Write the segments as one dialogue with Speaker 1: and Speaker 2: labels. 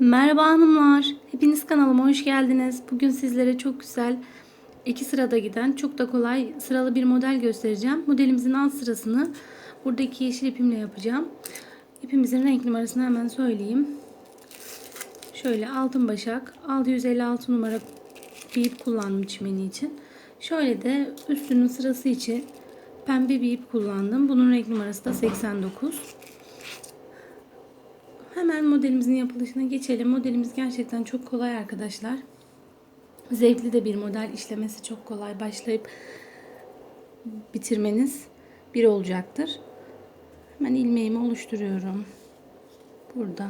Speaker 1: Merhaba hanımlar. Hepiniz kanalıma hoş geldiniz. Bugün sizlere çok güzel iki sırada giden çok da kolay sıralı bir model göstereceğim. Modelimizin alt sırasını buradaki yeşil ipimle yapacağım. İpimizin renk numarasını hemen söyleyeyim. Şöyle altın başak 656 numara bir ip kullandım çimeni için. Şöyle de üstünün sırası için pembe bir ip kullandım. Bunun renk numarası da 89. Hemen modelimizin yapılışına geçelim. Modelimiz gerçekten çok kolay arkadaşlar. Zevkli de bir model. işlemesi çok kolay. Başlayıp bitirmeniz bir olacaktır. Hemen ilmeğimi oluşturuyorum. Burada.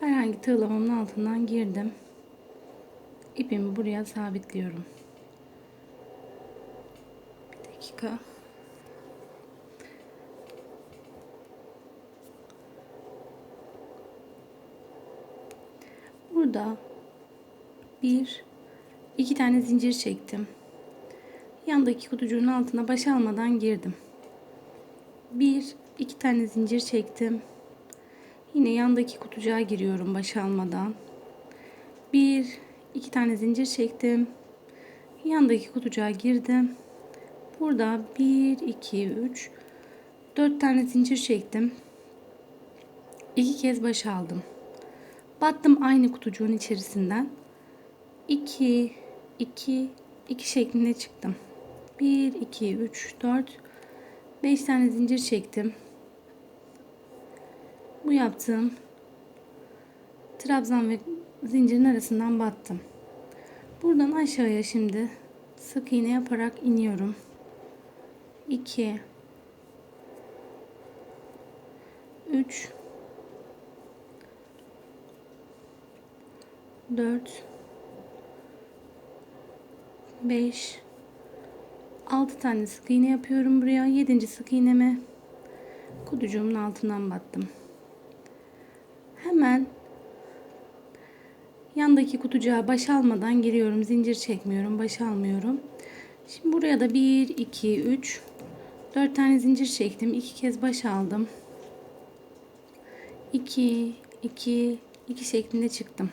Speaker 1: Herhangi tığlamamın altından girdim. İpimi buraya sabitliyorum. Bir dakika. Burada bir, iki tane zincir çektim. Yandaki kutucuğun altına baş almadan girdim. Bir, iki tane zincir çektim. Yine yandaki kutucuğa giriyorum baş almadan. Bir, iki tane zincir çektim. Yandaki kutucuğa girdim. Burada 1, 2, 3, 4 tane zincir çektim. İki kez baş aldım. Battım aynı kutucuğun içerisinden. 2, 2, 2 şeklinde çıktım. 1, 2, 3, 4, 5 tane zincir çektim. Bu yaptığım trabzan ve zincirin arasından battım. Buradan aşağıya şimdi sık iğne yaparak iniyorum. 2 3 4 5 6 tane sık iğne yapıyorum buraya. 7. sık iğneme kutucuğumun altından battım. Hemen yandaki kutucuğa baş almadan giriyorum. Zincir çekmiyorum. Baş almıyorum. Şimdi buraya da 1, 2, 3, 4 tane zincir çektim. 2 kez baş aldım. 2, 2, 2 şeklinde çıktım.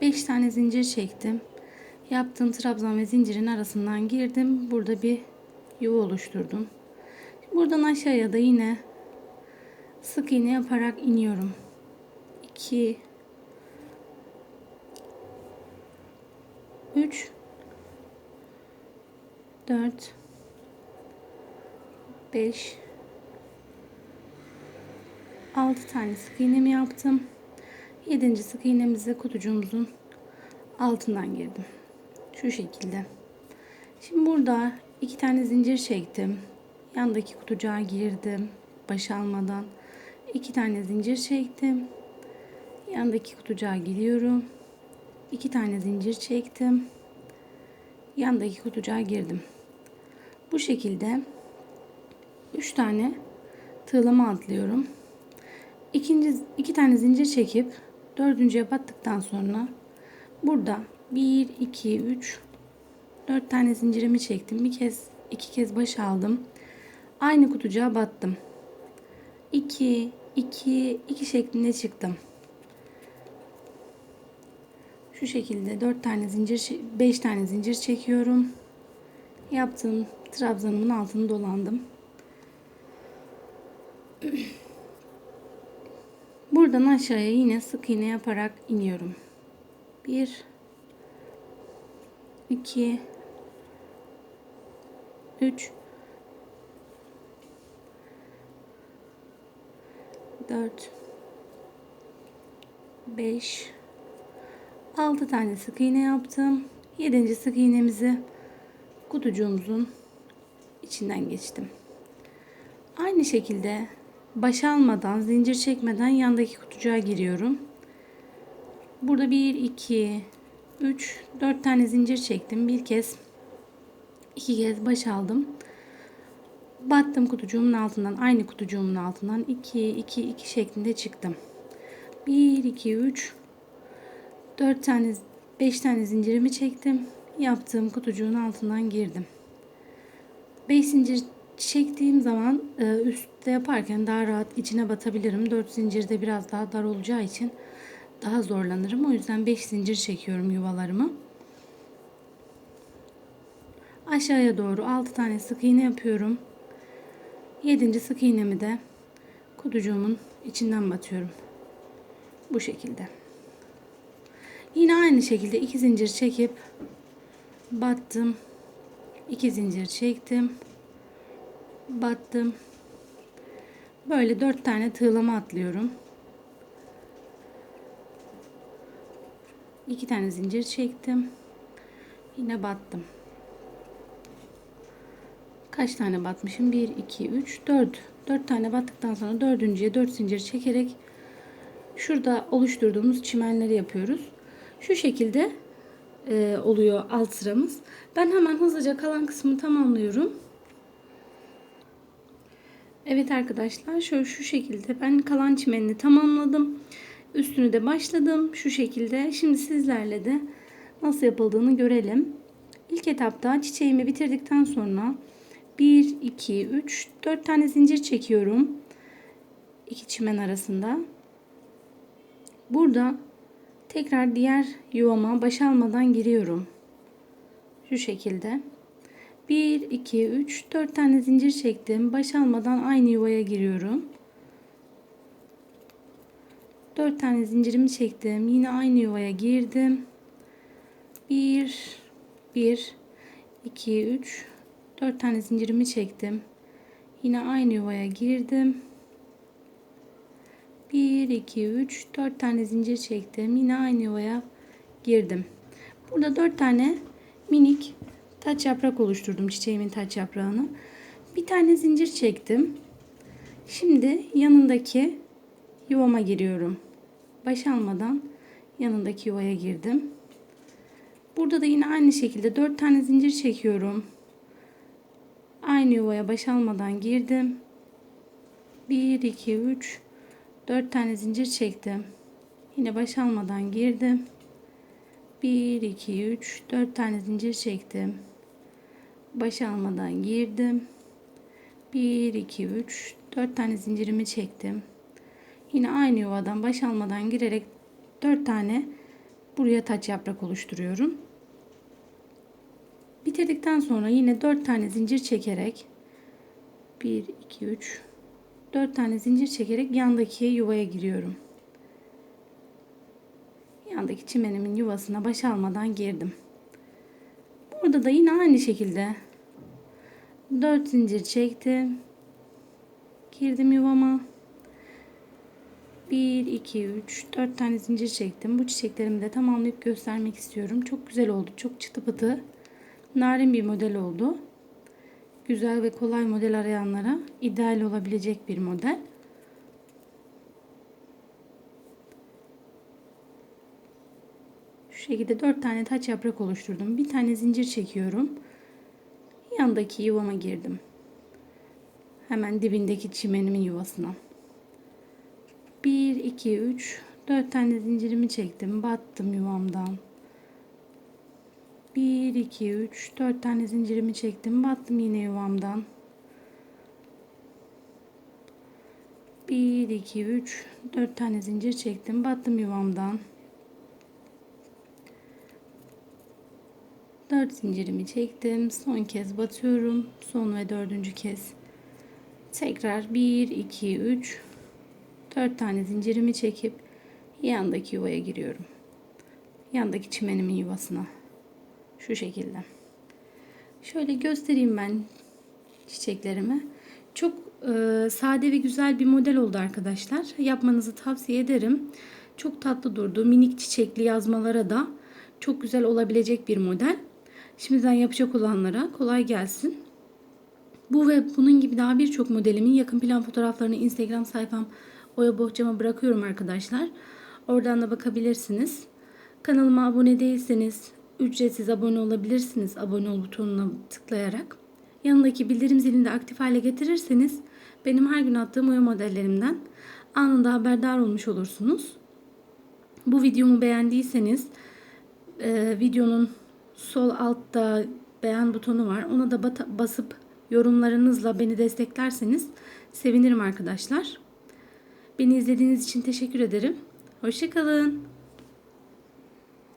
Speaker 1: 5 tane zincir çektim. Yaptığım trabzan ve zincirin arasından girdim. Burada bir yuva oluşturdum. Buradan aşağıya da yine sık iğne yaparak iniyorum. 2 3 4 5 6 tane sık iğnemi yaptım. 7. sık iğnemizi kutucuğumuzun altından girdim. Şu şekilde. Şimdi burada iki tane zincir çektim. Yandaki kutucuğa girdim. Baş almadan iki tane zincir çektim. Yandaki kutucuğa giriyorum. İki tane zincir çektim. Yandaki kutucuğa girdim. Bu şekilde üç tane tığlama atlıyorum. İkinci iki tane zincir çekip dördüncüye battıktan sonra burada 1 2 3 4 tane zincirimi çektim. Bir kez iki kez baş aldım. Aynı kutucuğa battım. 2 2 2 şeklinde çıktım. Şu şekilde 4 tane zincir 5 tane zincir çekiyorum. Yaptığım trabzanımın altını dolandım. Buradan aşağıya yine sık iğne yaparak iniyorum. 1 2 3 4 5 6 tane sık iğne yaptım. 7. sık iğnemizi kutucuğumuzun içinden geçtim. Aynı şekilde baş almadan, zincir çekmeden yandaki kutucuğa giriyorum. Burada 1 2 3 4 tane zincir çektim. Bir kez iki kez baş aldım. Battım kutucuğumun altından, aynı kutucuğumun altından 2 2 2 şeklinde çıktım. 1 2 3 4 tane 5 tane zincirimi çektim. Yaptığım kutucuğun altından girdim. 5 zincir çektiğim zaman e, üstte yaparken daha rahat içine batabilirim. 4 zincirde biraz daha dar olacağı için daha zorlanırım. O yüzden 5 zincir çekiyorum yuvalarımı. Aşağıya doğru 6 tane sık iğne yapıyorum. 7. sık iğnemi de kutucuğumun içinden batıyorum. Bu şekilde. Yine aynı şekilde 2 zincir çekip battım. 2 zincir çektim. Battım. Böyle 4 tane tığlama atlıyorum. 2 tane zincir çektim. Yine battım. Kaç tane batmışım? 1, 2, 3, 4. 4 tane battıktan sonra dördüncüye 4 zincir çekerek şurada oluşturduğumuz çimenleri yapıyoruz. Şu şekilde e, oluyor alt sıramız. Ben hemen hızlıca kalan kısmı tamamlıyorum. Evet arkadaşlar şöyle şu şekilde ben kalan çimenini tamamladım. Üstünü de başladım şu şekilde. Şimdi sizlerle de nasıl yapıldığını görelim. İlk etapta çiçeğimi bitirdikten sonra 1, 2, 3, 4 tane zincir çekiyorum. İki çimen arasında. Burada tekrar diğer yuvama baş almadan giriyorum. Şu şekilde. 1, 2, 3, 4 tane zincir çektim. Baş almadan aynı yuvaya giriyorum. 4 tane zincirimi çektim. Yine aynı yuvaya girdim. 1, 1, 2, 3, 4 tane zincirimi çektim. Yine aynı yuvaya girdim. 1, 2, 3, 4 tane zincir çektim. Yine aynı yuvaya girdim. Burada 4 tane minik taç yaprak oluşturdum çiçeğimin taç yaprağını. Bir tane zincir çektim. Şimdi yanındaki yuvama giriyorum. Baş almadan yanındaki yuvaya girdim. Burada da yine aynı şekilde 4 tane zincir çekiyorum. Aynı yuvaya baş almadan girdim. 1 2 3 4 tane zincir çektim. Yine baş almadan girdim. 1 2 3 4 tane zincir çektim. Baş almadan girdim. 1 2 3 4 tane zincirimi çektim. Yine aynı yuvadan baş almadan girerek 4 tane buraya taç yaprak oluşturuyorum. Bitirdikten sonra yine 4 tane zincir çekerek 1 2 3 4 tane zincir çekerek yandaki yuvaya giriyorum. Yandaki çimenimin yuvasına baş almadan girdim. Burada da yine aynı şekilde 4 zincir çektim. Girdim yuvama. 1 2 3 4 tane zincir çektim. Bu çiçeklerimi de tamamlayıp göstermek istiyorum. Çok güzel oldu. Çok çıtı pıtı narin bir model oldu. Güzel ve kolay model arayanlara ideal olabilecek bir model. Şu şekilde 4 tane taç yaprak oluşturdum. Bir tane zincir çekiyorum. Yandaki yuvama girdim. Hemen dibindeki çimenimin yuvasına. 1 2 3 4 tane zincirimi çektim. Battım yuvamdan. 1 2 3 4 tane zincirimi çektim. Battım yine yuvamdan. 1 2 3 4 tane zincir çektim. Battım yuvamdan. 4 zincirimi çektim. Son kez batıyorum. Son ve dördüncü kez. Tekrar 1 2 3 4 tane zincirimi çekip yandaki yuvaya giriyorum. Yandaki çimenimin yuvasına. Şu şekilde. Şöyle göstereyim ben çiçeklerimi. Çok e, sade ve güzel bir model oldu arkadaşlar. Yapmanızı tavsiye ederim. Çok tatlı durdu. Minik çiçekli yazmalara da çok güzel olabilecek bir model. Şimdiden yapacak olanlara kolay gelsin. Bu ve bunun gibi daha birçok modelimin yakın plan fotoğraflarını Instagram sayfam Oya Bohçam'a bırakıyorum arkadaşlar. Oradan da bakabilirsiniz. Kanalıma abone değilseniz ücretsiz abone olabilirsiniz abone ol butonuna tıklayarak. Yanındaki bildirim zilini de aktif hale getirirseniz benim her gün attığım oya modellerimden anında haberdar olmuş olursunuz. Bu videomu beğendiyseniz e, videonun sol altta beğen butonu var. Ona da basıp yorumlarınızla beni desteklerseniz sevinirim arkadaşlar. Beni izlediğiniz için teşekkür ederim. Hoşçakalın.